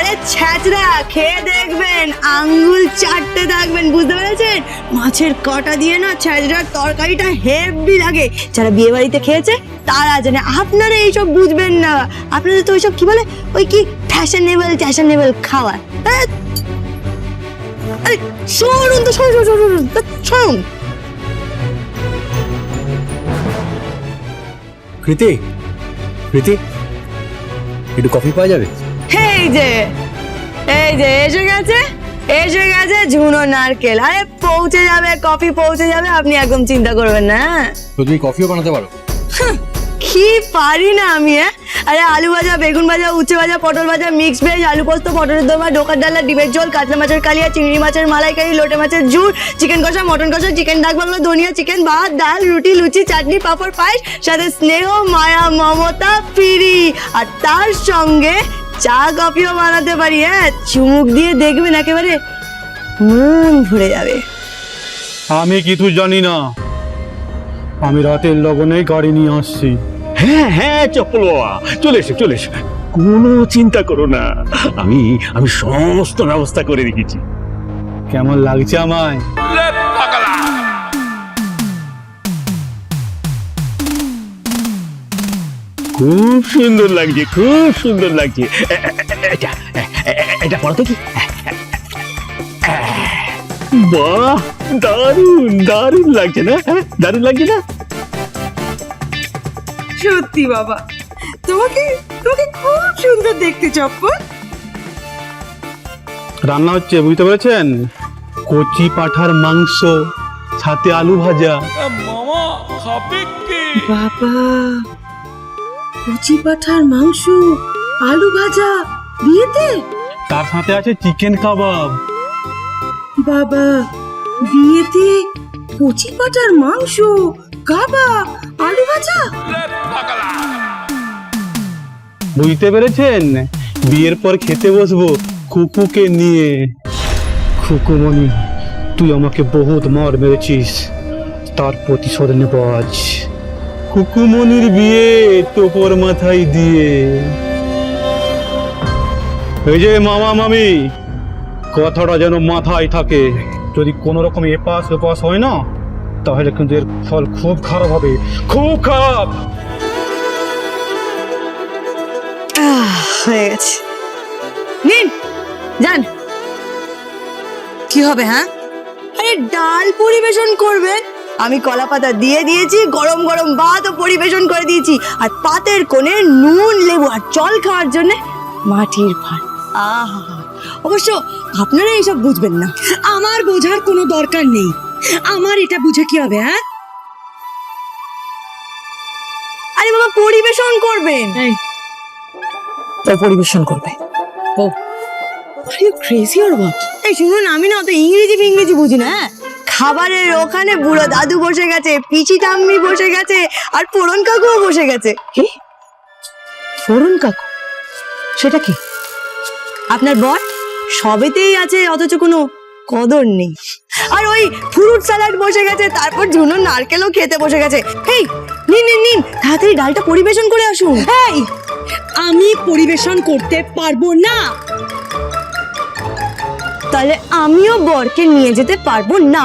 আরে ছ্যাচরা খেয়ে দেখবেন আঙ্গুল চাটতে থাকবেন বুঝতে পেরেছেন? মাছের কটা দিয়ে না ছ্যাচরার তরকারিটা হেভি লাগে। যারা বিয়ে বাড়িতে খেয়েছে তারা জানে আপনারা এইসব বুঝবেন না। আপনাদের তো ওইসব কি বলে? ওই কি ফ্যাশনেবল ট্যাশনেবল খাবার। ধ্যাৎ। আরে সরুন তো সরুন ধ্যাৎ, সরুন কৃতি কৃতি একটু কফি পাওয়া যাবে? এই যে এই যে এসে গেছে? এসে গেছে ঝুনো নারকেল। আরে পৌঁছে যাবে কফি পৌঁছে যাবে আপনি একদম চিন্তা করবেন না হ্যাঁ? তো তুমি কফিও বানাতে পারো। কি পারি না আমি হ্যাঁ? আরে আলু ভাজা বেগুন ভাজা উচ্ছে ভাজা পটল ভাজা মিক্স ভেজ আলু পোস্ত পটলের দোমা ডোকার ডালা ডিমের ঝোল কাতলা মাছের কালিয়া চিংড়ি মাছের মালাইকারি লোটে মাছের ঝুল চিকেন কষা মটন কষা চিকেন ডাক বাংলা ধনিয়া চিকেন ভাত ডাল রুটি লুচি চাটনি পাঁপড় পায়েস সাথে স্নেহ মায়া মমতা ফিরি আর তার সঙ্গে চা কফিও বানাতে পারি হ্যাঁ? চুমুক দিয়ে দেখবেন একেবারে মন ভরে যাবে। আমি কিছু জানি না। আমি রাতের লগনে গাড়ি নিয়ে আসছি। হ্যাঁ হ্যাঁ চপ্পল বাবা চলে এসো চলে এসো। কোনো চিন্তা করো না। আমি আমি সমস্ত ব্যবস্থা করে রেখেছি। কেমন লাগছে আমায়? খুব সুন্দর লাগছে খুব সুন্দর লাগছে। এটা এটা পড়ো তো কি? বাহ দারুণ দারুণ লাগছে না? হ্যাঁ, দারুণ লাগছে না? সত্যি বাবা তোমাকে তোমাকে খুব সুন্দর দেখতে চপ্পল। রান্না হচ্ছে বুঝতে পেরেছেন? কচি পাঠার মাংস সাথে আলু ভাজা। বাবা কচি পাঠার মাংস আলু ভাজা বিয়েতে তার সাথে আছে চিকেন কাবাব বাবা বিয়েতে কচি পাঠার মাংস কাবাব আলু ভাজা। বুঝতে পেরেছেন? বিয়ের পর খেতে বসবো কুকুকে নিয়ে। খুকুমণি তুই আমাকে বহুত মার মেরেছিস। তার প্রতিশোধ নেব আজ। খুকুমণির বিয়ে তোপর মাথায় দিয়ে। এই যে মামা মামি, কথাটা যেন মাথায় থাকে। যদি কোনো রকম এপাশ ওপাশ হয় না, তাহলে কিন্তু এর ফল খুব খারাপ হবে, খুব খারাপ! হয়ে গেছে। নিন, যান। কি হবে হ্যাঁ? আরে, ডাল পরিবেশন করবেন? আমি কলা পাতা দিয়ে দিয়েছি গরম গরম ভাতও পরিবেশন করে দিয়েছি। আর পাতের কোণে নুন লেবু আর জল খাওয়ার জন্য মাটির ভাত আহা অবশ্য আপনারা এইসব বুঝবেন না। আমার বোঝার কোনো দরকার নেই। আমার এটা বুঝে কি হবে হ্যাঁ? আরে বাবা পরিবেশন করবেন? তো পরিবেশন করবে। ও। Are you crazy or what এই শুনুন আমি না অত ইংরেজি ইংরেজি বুঝি না হ্যাঁ? খাবারের ওখানে বুড়ো দাদু বসে গেছে পিচি ঠাম্মি বসে গেছে আর পোড়ন কাকুও বসে গেছে। কি? ফোরন কাকু? সেটা কি? আপনার বর? সবেতেই আছে অথচ কোনো কদর নেই। আর ওই ফ্রুট স্যালাড বসে গেছে তারপর ঝুনো নারকেলও খেতে বসে গেছে। এই নিন নিন নিন তাড়াতাড়ি ডালটা পরিবেশন করে আসুন। এই আমি পরিবেশন করতে পারব না। তাহলে আমিও বরকে নিয়ে যেতে পারব না।